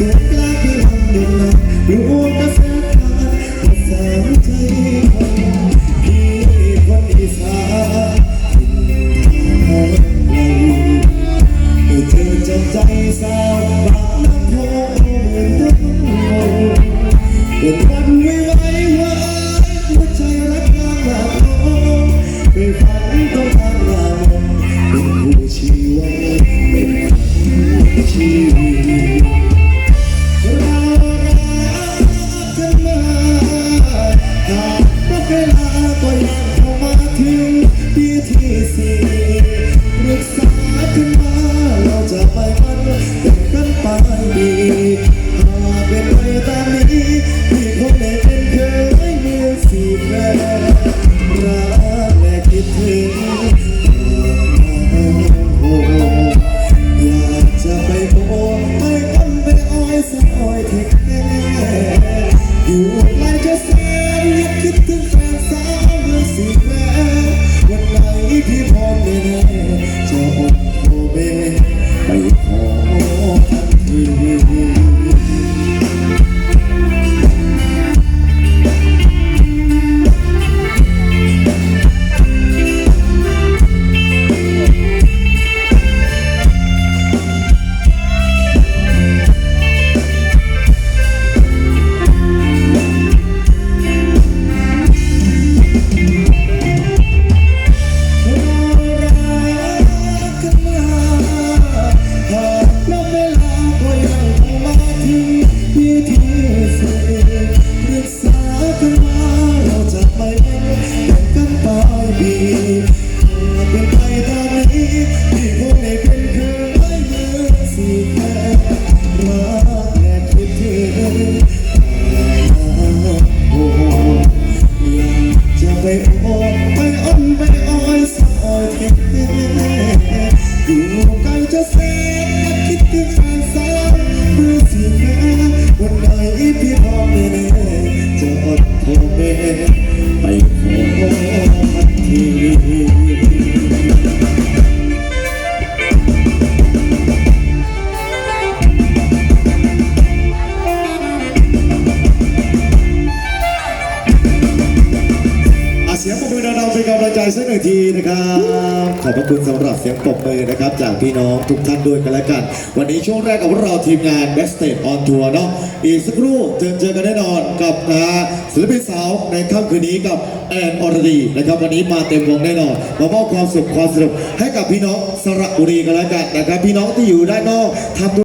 สูงกลางที่ลำเดินมารู้กระแสขาดกระแสใจพี่คนอีสานทางไกลเมื่อเธอจำใจสาวบางน้ำโพเหมือนต้นโพเป็นวันไม่ไหวว่าหัวใจรักกลางหลับโอไปฝันต้องทางหน้ามนเป็นผู้ชีวะเป็นชีวิต เวลาก็ยังเข้ามาถึงปีที่สี่รักษากันมาเราจะไปมันเป็นกันไปดีหากเป็นไปตามนี้พี่คงได้เป็นเคยมีสีแฟนรักและคิดถึงโอ้อยากจะไปโอบไปอ้อนไปอ้อยสักอ้อยเทคแค่ yeah. ไปอ้อนไปอ้อยสอ้อยเทอยู่ไกลจะแสนคิดถึงแฟนสาวรู้สิแม่วันไหนพี่พร้อแน่จะอดทรเบ สักหนึ่งทีนะครับ ขอบพระคุณสำหรับเสียงปรบมือนะครับ จากพี่น้องทุกท่านด้วยกันแล้วกัน วันนี้ช่วงแรกกับเราทีมงาน Backstage on Tour เนาะอีกสักครู่เจอเจอกันแน่นอนกับนะศิลปินสาวในค่ำคืนนี้กับแอนอรดีนะครับ วันนี้มาเต็มวงแน่นอนมามอบความสุขความสนุกให้กับพี่น้องสระบุรีกันแล้วกันนะครับ พี่น้องที่อยู่ด้านนอกทำ